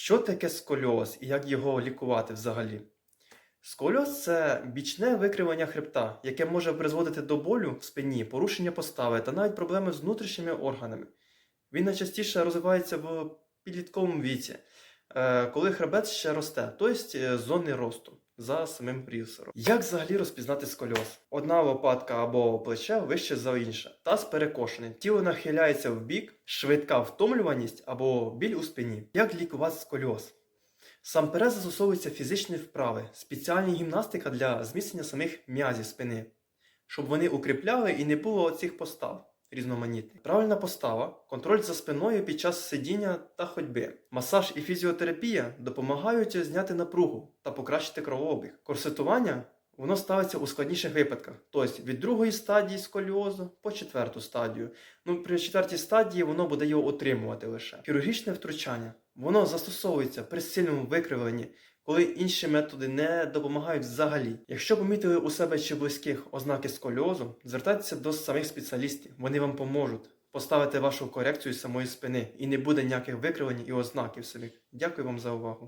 Що таке сколіоз і як його лікувати взагалі? Сколіоз це бічне викривлення хребта, яке може призводити до болю в спині, порушення постави та навіть проблеми з внутрішніми органами. Він найчастіше розвивається в підлітковому віці, е, коли хребет ще росте, тобто з зони росту за самим рісером. Як взагалі розпізнати сколіоз? Одна лопатка або плече вище за інше, таз перекошений, тіло нахиляється в бік, швидка втомлюваність або біль у спині. Як лікувати сколіоз? Сам перед застосовуються фізичні вправи, спеціальна гімнастика для зміцнення самих м'язів спини, щоб вони укріпляли і не було оцих постав різноманітних. Правильна постава, контроль за спиною під час сидіння та ходьби. Масаж і фізіотерапія допомагають зняти напругу та покращити кровообіг. Корсетування воно ставиться у складніших випадках, тобто від другої стадії сколіозу по четверту стадію. Ну, при четвертій стадії воно буде його утримувати лише. Хірургічне втручання воно застосовується при сильному викривленні, коли інші методи не допомагають взагалі. Якщо помітили у себе чи близьких ознаки сколіозу, звертайтеся до самих спеціалістів, вони вам поможуть поставити вашу корекцію самої спини і не буде ніяких викривлень і ознаків самих. Дякую вам за увагу.